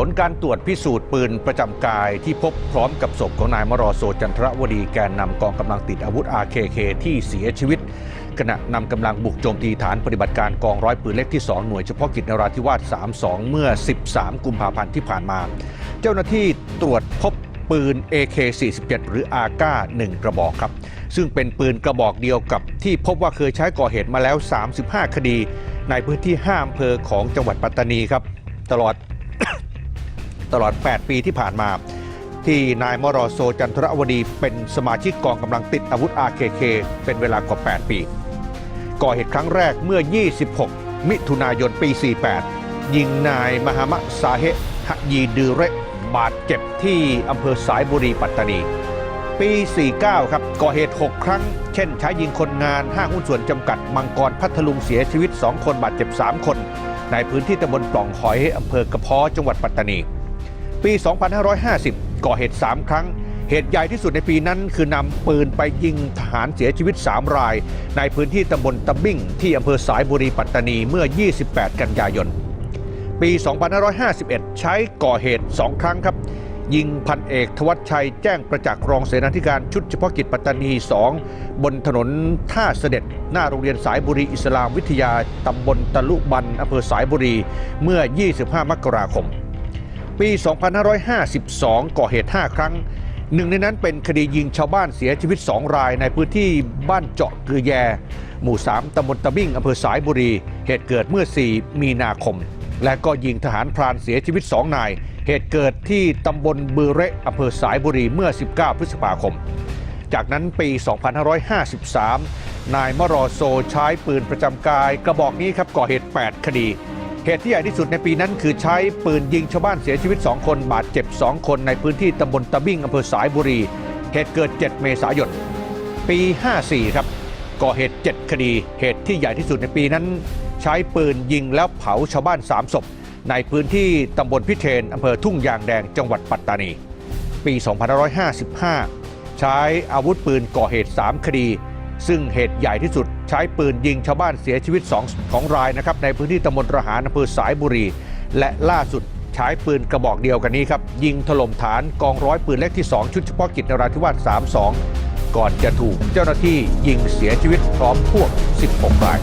ผลการตรวจพิสูจน์ปืนประจำกายที่พบพร้อมกับศพของนายมรอโซจันทรวดีแกนนำกองกำลังติดอาวุธ RKK ที่เสียชีวิต ขณะนำกำลังบุกโจมตีฐานปฏิบัติการกองร้อยปืนเล็กที่ 2 หน่วยเฉพาะกิจนราธิวาส 32 เมื่อ 13 กุมภาพันธ์ที่ผ่านมา เจ้าหน้าที่ตรวจพบปืน AK-47 หรือ AK 1 กระบอกครับ ซึ่งเป็นปืนกระบอกเดียวกับที่พบว่าเคยใช้ก่อเหตุมาแล้ว 35 คดี ในพื้นที่5อำเภอของจังหวัดปัตตานีครับ ตลอด ตลอด 8 ปีที่ผ่านมา ที่นายมรอโซจันทรวดีเป็นสมาชิกกองกำลังติดอาวุธ RKK เป็นเวลากว่า 8 ปี ก่อเหตุครั้งแรกเมื่อ 26 มิถุนายนปี 48 ยิงนายมหามะซาเฮะฮะยีดือเรบาดเจ็บที่อำเภอสายบุรีปัตตานีปี 49 ครับ ก่อเหตุ 6 ครั้ง เช่น ใช้ยิงคนงานห้างหุ้นส่วนจำกัด มังกรพัทลุงเสียชีวิต 2 คนบาดเจ็บ 3 คน ในพื้นที่ตำบลปล่องหอยอำเภอกระเพาะจังหวัดปัตตานี ปี 2550 ก่อเหตุ 3 ครั้ง เหตุใหญ่ที่สุดในปีนั้นคือนำปืนไปยิงทหารเสียชีวิต 3 ราย ในพื้นที่ตำบลตะบิ้งที่อำเภอสายบุรีปัตตานีเมื่อ 28 กันยายน ปี 2551 ใช้ก่อเหตุ 2 ครั้งครับ ยิงพันเอกทวัชชัยแจ้งประจักษ์รองเสนาธิการชุดเฉพาะกิจปัตตานี 2 บนถนนท่าเสด็จ หน้าโรงเรียนสายบุรีอิสลามวิทยาตำบลตะลุบันอำเภอสายบุรีเมื่อ 25 มกราคม ปี 2552 ก่อเหตุ 5 ครั้ง หนึ่งในนั้นเป็นคดียิงชาวบ้านเสียชีวิต 2 รายในพื้นที่บ้านเจาะเกือแย หมู่ 3ตำบลตะบิ้งอำเภอสายบุรี เหตุเกิดเมื่อ 4 มีนาคม และก็ยิงทหารพรานเสียชีวิต 2 นาย เหตุเกิดที่ตำบลบือเระอำเภอสายบุรีเมื่อ 19 พฤษภาคม จากนั้นปี 2553 นายมรอโซใช้ปืนประจำกายกระบอกนี้ครับก่อเหตุ 8 คดี เหตุที่ใหญ่ที่สุดในปีนั้นคือใช้ปืนยิงชาวบ้านเสียชีวิต 2 คน บาดเจ็บ 2 คนในพื้นที่ตำบลตะบิ้งอำเภอสายบุรี เหตุเกิด 7 เมษายน ปี 54 ครับ ก่อเหตุ 7 คดี เหตุที่ใหญ่ที่สุดในปีนั้น ใช้ปืนยิงแล้วเผาชาวบ้าน 3 ศพ ในพื้นที่ตำบลพิเทนอำเภอทุ่งยางแดงจังหวัดปัตตานี ปี 2555 ใช้อาวุธปืนก่อเหตุ 3 คดี ซึ่งเหตุใหญ่ที่สุดใช้ปืนยิงชาวบ้านเสียชีวิต2ของรายนะครับในพื้นที่ตำบลระหารอำเภอสายบุรี และล่าสุดใช้ปืนกระบอกเดียวกันนี้ครับ ยิงถล่มฐานกองร้อยปืนเล็กที่ 2 ชุดเฉพาะกิจนราธิวาส 32 ก่อนจะถูกเจ้าหน้าที่ยิงเสียชีวิตพร้อมพวก 16 ราย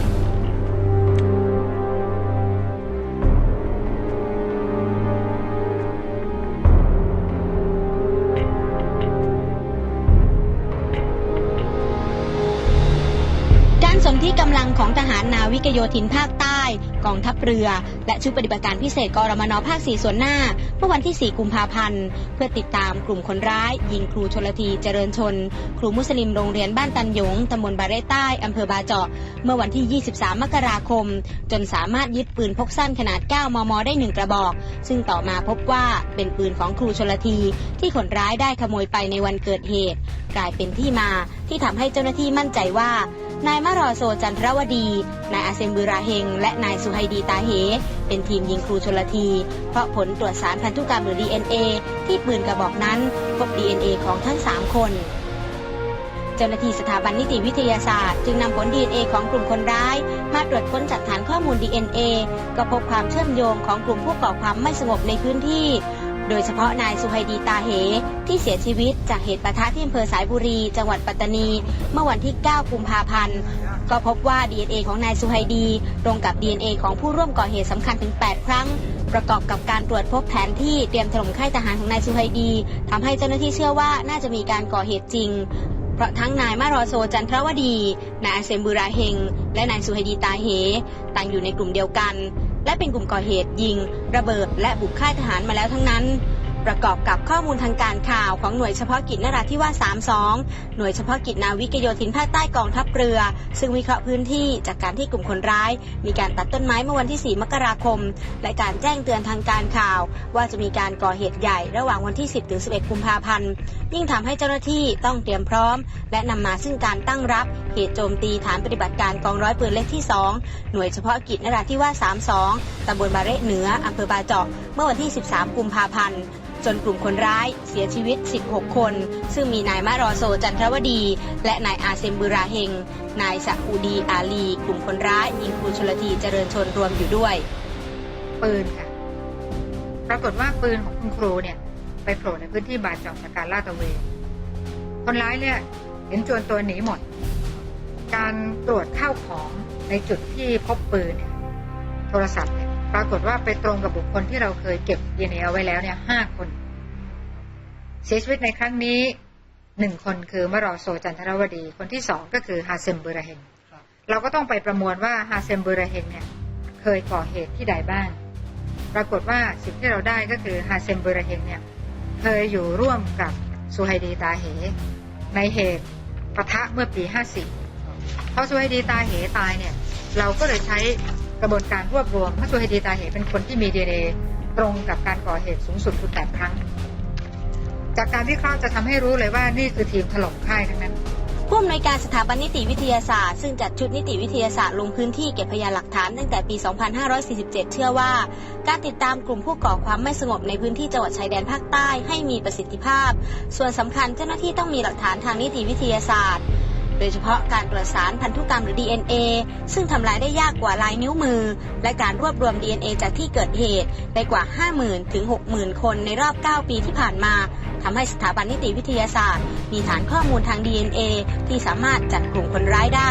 ของทหารนาวิกโยธินภาคใต้ กองทัพเรือ และชุดปฏิบัติการพิเศษกรมนภาค 4 ส่วนหน้า เมื่อวันที่ 4 กุมภาพันธ์ เพื่อติดตามกลุ่มคนร้าย ยิงครูชนลทีเจริญชน ครูมุสลิมโรงเรียนบ้านตันหยงตำบลบาเรใต้อำเภอบาเจาะ เมื่อวันที่ 23 มกราคม จนสามารถยึดปืนพกสั้นขนาด 9 มม ได้ 1 กระบอก ซึ่งต่อมาพบว่าเป็นปืนของครูชนลทีที่คนร้ายได้ขโมยไปในวันเกิดเหตุ กลายเป็นที่มาที่ทำให้เจ้าหน้าที่มั่นใจว่า นายมารอโซจันทรวดี นายอาเซมบืราเฮง และนายสุไฮดีตาเฮ เป็นทีมยิงครูชลที เพราะผลตรวจสารพันธุกรรมหรือ DNA ที่ปืนกระบอกนั้นพบ DNA ของทั้ง 3 คน เจ้าหน้าที่สถาบันนิติวิทยาศาสตร์ จึงนำผล DNA ของกลุ่มคนร้าย มาตรวจค้นจากฐานข้อมูล DNA ก็พบความเชื่อมโยงของกลุ่มผู้ก่อความไม่สงบในพื้นที่ โดยเฉพาะนายสุไฮดีตาเห ที่เสียชีวิตจากเหตุปะทะที่อำเภอสายบุรี จังหวัดปัตตานี เมื่อวันที่ 9 กุมภาพันธ์ ก็พบว่า DNA ของนายสุไฮดี ตรงกับ DNA ของผู้ร่วมก่อเหตุสำคัญถึง 8 ครั้ง ประกอบกับการตรวจพบแผนที่เตรียมถล่มค่ายทหารของนายสุไฮดีทำให้เจ้าหน้าที่เชื่อว่าน่าจะมีการก่อเหตุจริงเพราะทั้งนายมารอโซจันทรวดี นายอาเซมบุราเฮง และนายสุไฮดีตาเหต่างอยู่ในกลุ่มเดียวกัน และเป็นกลุ่มก่อเหตุยิงระเบิดและบุกค่ายทหารมาแล้วทั้งนั้น ประกอบกับข้อมูลทางการข่าวของหน่วยเฉพาะกิจนราธิวาส32 หน่วยเฉพาะกิจนาวิกโยธินภาคใต้กองทัพเรือ ซึ่งวิเคราะห์พื้นที่จากการที่กลุ่มคนร้าย มีการตัดต้นไม้เมื่อวันที่ 4 มกราคม และการแจ้งเตือนทางการข่าว ว่าจะมีการก่อเหตุใหญ่ระหว่างวันที่ 10 ถึง 11 กุมภาพันธ์ ยิ่งทำให้เจ้าหน้าที่ต้องเตรียมพร้อม และนำมาซึ่งการตั้งรับเหตุโจมตีฐานปฏิบัติการกองร้อยปืนเล็กที่ 2 หน่วยเฉพาะกิจนราธิวาส32ตำบลบาเรเหนืออำเภอบาเจาะเมื่อวันที่ 13 กุมภาพันธ์จนกลุ่มคนร้ายเสียชีวิต 16 คน ซึ่งมีนายมารอโซจันทรวดี และนายอาเซมบุราเฮง นายซาอูดีอาลี กลุ่มคนร้ายยิงครูชลทีเจริญชนรวมอยู่ด้วย ปืนค่ะ ปรากฏว่าปืนของคุณครูเนี่ย ไปโผล่ในพื้นที่บาดเจาะจากการลาดตระเวนคนร้ายเนี่ยเห็นจวนตัวหนีหมด การตรวจข้าวของในจุดที่พบปืน โทรศัพท์ ปรากฏว่าไปตรงกับบุคคลที่เราเคยเก็บ DNA เอาไว้แล้วเนี่ยห้าคน เสียชีวิตในครั้งนี้หนึ่งคนคือมารอโซจันทรวดี คนที่สองก็คือฮาเซมเบอร์เฮงเราก็ต้องไปประมวลว่าฮาเซมเบอร์เฮงเนี่ยเคยก่อเหตุที่ใดบ้าง ปรากฏว่าสิ่งที่เราได้ก็คือฮาเซมเบอร์เฮงเนี่ยเคยอยู่ร่วมกับซูไฮดีตาเห ในเหตุปะทะเมื่อปี 54พอซูไฮดีตาเหตายเนี่ยเราก็เลยใช้ กระบวนการรวบรวมพราะซูไฮดีตาเหเป็นคนที่มีดีเอตรงกับการก่อเหตุสูงสุดคือ8ครั้ง จากการวิเคราะห์จะทำให้รู้เลยว่านี่คือทีมถล่มค่ายทั้งนั้นผู้อำนวยการสถาบันนิติวิทยาศาสตร์ ซึ่งจัดชุดนิติวิทยาศาสตร์ลงพื้นที่เก็บพยานหลักฐานตั้งแต่ปี 2547 เชื่อว่า การติดตามกลุ่มผู้ก่อความไม่สงบในพื้นที่จังหวัดชายแดนภาคใต้ให้มีประสิทธิภาพ ส่วนสำคัญเจ้าหน้าที่ต้องมีหลักฐานทางนิติวิทยาศาสตร์ โดยเฉพาะการตรวจสารพันธุกรรมหรือ DNA ซึ่งทำลายได้ยากกว่าลายนิ้วมือ และการรวบรวม DNA จากที่เกิดเหตุไปกว่า 50,000 ถึง 60,000 คนในรอบ 9 ปีที่ผ่านมาทำให้สถาบันนิติวิทยาศาสตร์ มีฐานข้อมูลทาง DNA ที่สามารถจัดกลุ่มคนร้ายได้